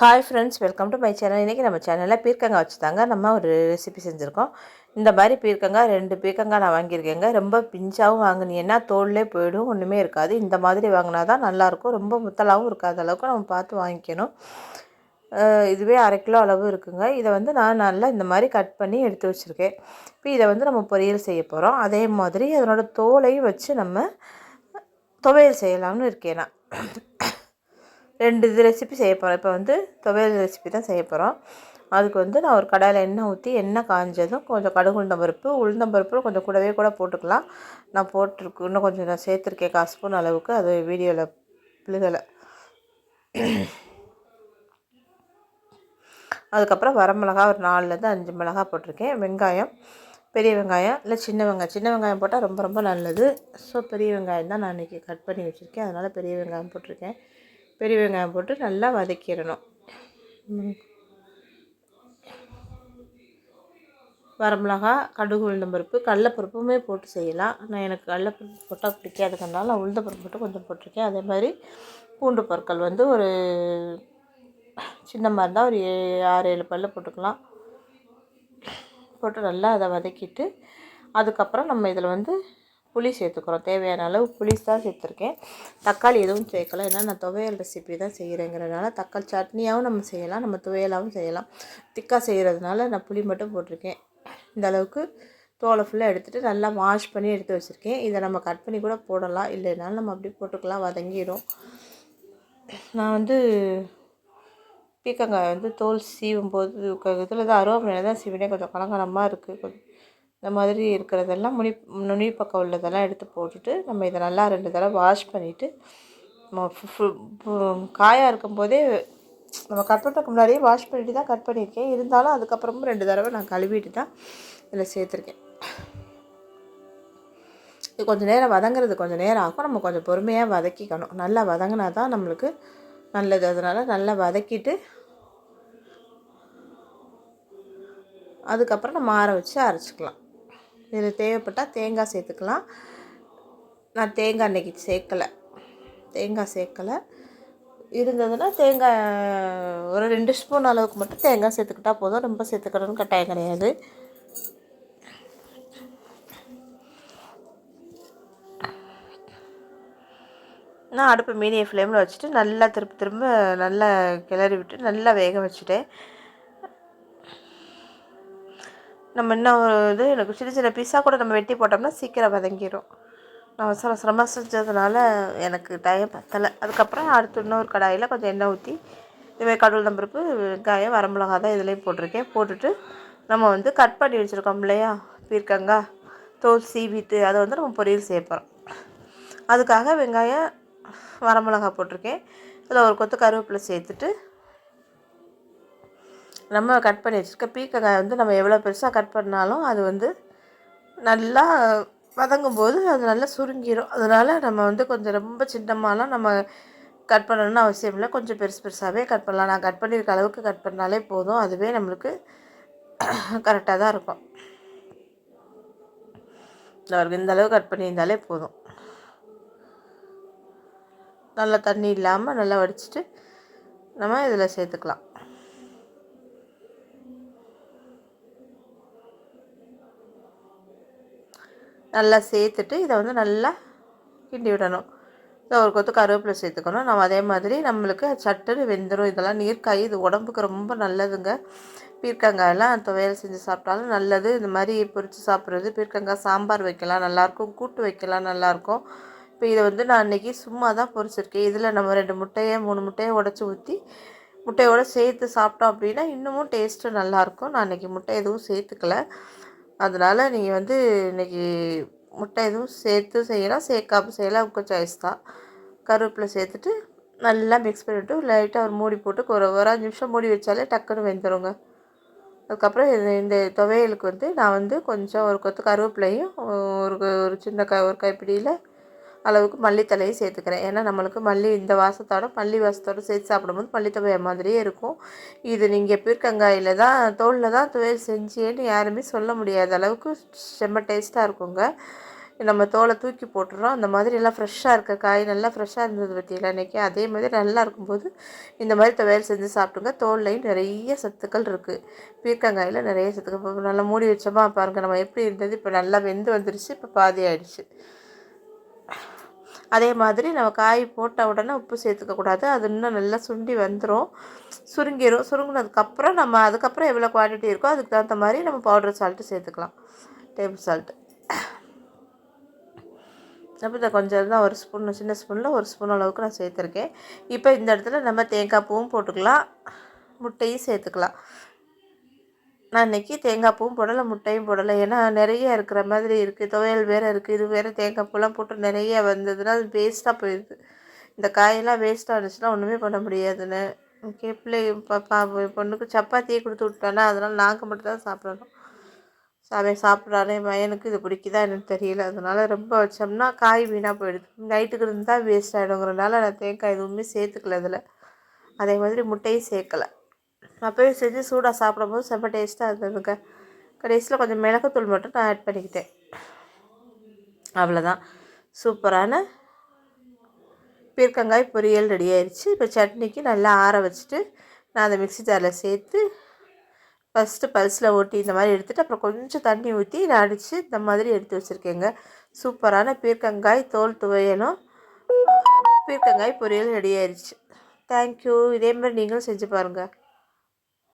Hi friends welcome to my channel இன்றைக்கி நம்ம சேனலில் பீர்க்கங்காய் வச்சு தாங்க நம்ம ஒரு ரெசிபி செஞ்சுருக்கோம். இந்த மாதிரி பீர்க்கங்காய் ரெண்டு பீர்க்கங்காய் நான் வாங்கியிருக்கேங்க. ரொம்ப பிஞ்சாகவும் வாங்கினீங்கன்னா தோல்லே போயிடும் ஒன்றுமே இருக்காது. இந்த மாதிரி வாங்கினா தான் நல்லாயிருக்கும். ரொம்ப முத்தலாகவும் இருக்காத அளவுக்கு நம்ம பார்த்து வாங்கிக்கணும். இதுவே அரை கிலோ அளவு இருக்குங்க. இதை வந்து நான் நல்லா இந்த மாதிரி கட் பண்ணி எடுத்து வச்சுருக்கேன். இப்போ இதை வந்து நம்ம பொரியல் செய்ய போகிறோம் அதே மாதிரி அதனோட தோலையும் வச்சு நம்ம துவையல் செய்யலாம்னு இருக்கேன் நான். ரெண்டு இது ரெசிபி செய்ய போகிறோம் இப்போ வந்து துவையல் ரெசிபி தான் செய்ய போகிறோம் அதுக்கு வந்து நான் ஒரு கடாயில் எண்ணெய் ஊற்றி எண்ணெய் காஞ்சதும் கொஞ்சம் கடுகு உளுந்தம் பருப்பு உளுந்தம் பருப்பு கொஞ்சம் கூடவே கூட போட்டுக்கலாம். நான் போட்டிருக்கு இன்னும் கொஞ்சம் நான் சேர்த்துருக்கேன் கால் ஸ்பூன் அளவுக்கு. அது வீடியோவில் பிள்ளைகளை அதுக்கப்புறம் வரமிளகா ஒரு நாலுலேருந்து அஞ்சு மிளகா போட்டிருக்கேன். வெங்காயம் பெரிய வெங்காயம் இல்லை சின்ன வெங்காயம். சின்ன வெங்காயம் போட்டால் ரொம்ப ரொம்ப நல்லது. ஸோ பெரிய வெங்காயம் தான் நான் இன்றைக்கி கட் பண்ணி வச்சுருக்கேன். அதனால் பெரிய வெங்காயம் போட்டிருக்கேன். பெரிய வெங்காயம் போட்டு நல்லா வதக்கிடணும். வரமிளகா கடுகு உளுந்தம்பருப்பு கடலப்பருப்புமே போட்டு செய்யலாம். நான் எனக்கு கடலப்பருப்பு போட்டால் பிடிக்காதுக்கனால நான் உளுந்தப்பருப்பு மட்டும் கொஞ்சம் போட்டிருக்கேன். அதே மாதிரி பூண்டு பொருட்கள் வந்து ஒரு சின்னமாக இருந்தால் ஒரு ஏ- ஆறு ஏழு பல்லு போட்டுக்கலாம். போட்டு நல்லா அதை வதக்கிட்டு அதுக்கப்புறம் நம்ம இதில் வந்து புளி சேர்த்துக்கிறோம். தேவையான அளவு புளி தான் சேர்த்துருக்கேன். தக்காளி எதுவும் சேர்க்கலாம் ஏன்னா நான் துவையல் ரெசிபி தான் செய்கிறேங்கிறதுனால தக்காளி சட்னியாகவும் நம்ம செய்யலாம். நம்ம துவையலாகவும் செய்யலாம். திக்காக செய்கிறதுனால நான் புளி மட்டும் போட்டிருக்கேன். இந்த அளவுக்கு தோலை ஃபுல்லாக எடுத்துகிட்டு நல்லா வாஷ் பண்ணி எடுத்து வச்சுருக்கேன். இதை நம்ம கட் பண்ணி கூட போடலாம். இல்லைனாலும் நம்ம அப்படியே போட்டுக்கலாம். வதங்கிடும். நான் வந்து பீக்கங்காய் வந்து தோல் சீவும் போது இதில் தான் அருவாமனையில் தான் சீவினே கொஞ்சம் கலங்கலமாக இருக்குது கொஞ்சம் இந்த மாதிரி இருக்கிறதெல்லாம் முனி நுனி பக்கம் உள்ளதெல்லாம் எடுத்து போட்டுட்டு நம்ம இதை நல்லா ரெண்டு தடவை வாஷ் பண்ணிவிட்டு நம்ம ஃபு- ஃபு- காயாக இருக்கும்போதே நம்ம கட் பண்ணுறதுக்கு முன்னாடியே வாஷ் பண்ணிட்டு தான் கட் பண்ணியிருக்கேன். இருந்தாலும் அதுக்கப்புறமும் ரெண்டு தடவை நான் கழுவிட்டு தான் இதில் சேர்த்துருக்கேன். இது கொஞ்சம் நேரம் வதங்குறது கொஞ்சம் நேரம் ஆகும். நம்ம கொஞ்சம் பொறுமையாக வதக்கிக்கணும். நல்லா வதங்கினா தான் நம்மளுக்கு நல்லது. அதனால் நல்லா வதக்கிட்டு அதுக்கப்புறம் நம்ம ஆற வச்சு அரைச்சிக்கலாம். இதில் தேவைப்பட்டால் தேங்காய் சேர்த்துக்கலாம். நான் தேங்காய் அன்னைக்கு சேர்க்கலை. தேங்காய் சேர்க்கலை. இருந்ததுன்னா தேங்காய் ஒரு ரெண்டு ஸ்பூன் அளவுக்கு மட்டும் தேங்காய் சேர்த்துக்கிட்டா போதும். ரொம்ப சேர்த்துக்கணும்னு கட்டாயம் கிடையாது. நான் அடுப்பு மீடியம் ஃப்ளேமில் வச்சுட்டு நல்லா திரும்ப திரும்ப நல்லா கிளறி விட்டு நல்லா வேக வச்சுட்டேன். நம்ம என்ன ஒரு இது எனக்கு சின்ன சின்ன பீஸாக கூட நம்ம வெட்டி போட்டோம்னா சீக்கிரம் வதங்கிடும் நான் அவசர அவசரமாக செஞ்சதுனால எனக்கு டைம் பத்தலை. அதுக்கப்புறம் அடுத்து இன்னொரு கடாயில் கொஞ்சம் எண்ணெய் ஊற்றி இதுமாதிரி கடவுள் நம்பருப்பு வெங்காயம் வரமிளகா தான் இதுலேயும் போட்டிருக்கேன். போட்டுட்டு நம்ம வந்து கட் பண்ணி வச்சுருக்கோம் இல்லையா? பீர்க்கங்காய் தோல் சீவிட்டு அதை வந்து நம்ம பொரியல் செய்ய போகிறோம் அதுக்காக வெங்காயம் வரமிளகா போட்டிருக்கேன். இதில் ஒரு கொத்து கருவேப்பிலை சேர்த்துட்டு நம்ம கட் பண்ணி வச்சுருக்க பீக்கங்காய் வந்து நம்ம எவ்வளோ பெருசாக கட் பண்ணாலும் அது வந்து நல்லா வதங்கும் போது அது நல்லா சுருங்கிடும் அதனால் நம்ம வந்து கொஞ்சம் ரொம்ப சின்னமாலாம் நம்ம கட் பண்ணணும்னு அவசியம் இல்லை. கொஞ்சம் பெருசு பெருசாகவே கட் பண்ணலாம். நான் கட் பண்ணியிருக்க அளவுக்கு கட் பண்ணாலே போதும். அதுவே நம்மளுக்கு கரெக்டாக தான் இருக்கும். இந்த இந்த அளவு கட் பண்ணியிருந்தாலே போதும். நல்லா தண்ணி இல்லாமல் நல்லா வடிச்சிட்டு நம்ம இதில் சேர்த்துக்கலாம். நல்லா சேர்த்துட்டு இதை வந்து நல்லா கிண்டி விடணும். இதை ஒரு கொத்து கருவேப்பிலை சேர்த்துக்கணும். நம்ம அதே மாதிரி நம்மளுக்கு சட்டுன்னு வெந்துடும் இதெல்லாம் நீர்க்காய். இது உடம்புக்கு ரொம்ப நல்லதுங்க. பீர்க்கங்காயெல்லாம் துவையல் செஞ்சு சாப்பிட்டாலும் நல்லது. இந்த மாதிரி பொரித்து சாப்பிட்றது பீர்க்கங்காய் சாம்பார் வைக்கலாம். நல்லாயிருக்கும் கூட்டு வைக்கலாம். நல்லாயிருக்கும் இப்போ இதை வந்து நான் அன்றைக்கி சும்மா தான் பொரிச்சிருக்கேன். இதில் நம்ம ரெண்டு முட்டையை மூணு முட்டையை உடச்சி ஊற்றி முட்டையோடு சேர்த்து சாப்பிட்டோம் அப்படின்னா இன்னமும் டேஸ்ட்டு நல்லாயிருக்கும் நான் அன்றைக்கி முட்டை எதுவும் சேர்த்துக்கல. அதனால் நீங்கள் வந்து இன்றைக்கி முட்டை எதுவும் சேர்த்து செய்யலாம் சேர்க்காம செய்யலாம் உங்கள் சாய்ஸ் தான். கருவேப்பிலை சேர்த்துட்டு நல்லா மிக்ஸ் பண்ணிவிட்டு லைட்டாக ஒரு மூடி போட்டு ஒரு ஒரு அஞ்சு நிமிஷம் மூடி வச்சாலே டக்குன்னு வெந்துடுங்க அதுக்கப்புறம் இந்த இந்த துவையலுக்கு வந்து நான் வந்து கொஞ்சம் ஒரு கொத்து கருவேப்பிலையும் ஒரு ஒரு சின்ன க ஒரு கைப்பிடியில் அளவுக்கு மல்லித்தலையும் சேர்த்துக்கிறேன். ஏன்னா நம்மளுக்கு மல்லி இந்த வாசத்தோட மல்லி வாசத்தோட சேர்த்து சாப்பிடும்போது மல்லித்தலை மாதிரியே இருக்கும். இது நீங்கள் பீர்க்கங்காயில் தான் தோலில் தான் துவையல் செஞ்சேன்னு யாருமே சொல்ல முடியாத அளவுக்கு செம்ம டேஸ்ட்டாக இருக்குங்க. நம்ம தோலை தூக்கி போட்டுறோம். அந்த மாதிரி எல்லாம் ஃப்ரெஷ்ஷாக இருக்க காய் நல்லா ஃப்ரெஷ்ஷாக இருந்தது பற்றியெல்லாம் இன்றைக்கி அதே மாதிரி நல்லா இருக்கும்போது இந்த மாதிரி துவையல் செஞ்சு சாப்பிட்டுங்க தோல்லையும் நிறைய சத்துக்கள் இருக்குது பீர்க்கங்காயில் நிறைய சத்துக்கள். இப்போ நல்லா மூடி வச்சோமா பாருங்கள் நம்ம எப்படி இருந்தது? இப்போ நல்லா வெந்து வந்துருச்சு. இப்போ பாதி ஆயிடுச்சு. அதே மாதிரி நம்ம காய் போட்ட உடனே உப்பு சேர்த்துக்கக்கூடாது அது இன்னும் நல்லா சுண்டி வந்துடும் சுருங்கிடும் சுருங்கினதுக்கப்புறம் நம்ம அதுக்கப்புறம் எவ்வளோ குவான்டிட்டி இருக்கோ அதுக்கு தகுந்த மாதிரி நம்ம பவுடர் சால்ட்டு சேர்த்துக்கலாம். டேபிள் சால்ட்டு அப்போ இதை கொஞ்சம் தான் ஒரு ஸ்பூன் சின்ன ஸ்பூனில் ஒரு ஸ்பூன் அளவுக்கு நான் சேர்த்துருக்கேன். இப்போ இந்த இடத்துல நம்ம தேங்காய் பூவும் போட்டுக்கலாம். முட்டையும் சேர்த்துக்கலாம். நான் இன்றைக்கி தேங்காய் பூவும் போடலை முட்டையும் போடலை. ஏன்னா நிறைய இருக்கிற மாதிரி இருக்குது துவையல் வேறு இருக்குது இது வேறு தேங்காய் பூலாம் போட்டு நிறைய வந்ததுன்னா அது வேஸ்ட்டாக போயிடுது. இந்த காயெல்லாம் வேஸ்ட்டாக இருந்துச்சுன்னா ஒன்றுமே பண்ண முடியாதுன்னு. ஓகே பிள்ளை பாப்பா பொண்ணுக்கு சப்பாத்தியே கொடுத்து விட்டானா அதனால் நாங்கள் மட்டும் தான் சாப்பிடணும். அவன் சாப்பிட்றானே பையனுக்கு இது பிடிக்குதா எனக்கு தெரியல. அதனால் ரொம்ப வச்சோம்னா காய் வீணாக போயிடுது. நைட்டுக்கு இருந்தால் வேஸ்ட் ஆகிடுங்கிறனால நான் தேங்காய் எதுவுமே சேர்த்துக்கல அதில். அதே மாதிரி முட்டையும் சேர்க்கலை. அப்போயும் செஞ்சு சூடாக சாப்பிடும்போது செம்ம டேஸ்ட்டாக இருந்ததுங்க. கடைசியில் கொஞ்சம் மிளகுத்தூள் மட்டும் நான் ஆட் பண்ணிக்கிட்டேன். அவ்வளோதான் சூப்பரான பீர்க்கங்காய் பொரியல் ரெடி ஆயிடுச்சு இப்போ சட்னிக்கு நல்லா ஆற வச்சுட்டு நான் அந்த மிக்ஸி ஜாரில் சேர்த்து ஃபஸ்ட்டு பல்ஸில் ஓட்டி இந்த மாதிரி எடுத்துகிட்டு அப்புறம் கொஞ்சம் தண்ணி ஊற்றி நான் அடித்து இந்த மாதிரி எடுத்து வச்சுருக்கேங்க. சூப்பரான பீர்க்கங்காய் தோல் துவையலும் பீர்க்கங்காய் பொரியல் ரெடி ஆயிடுச்சு தேங்க்யூ இதே மாதிரி நீங்களும் செஞ்சு பாருங்கள்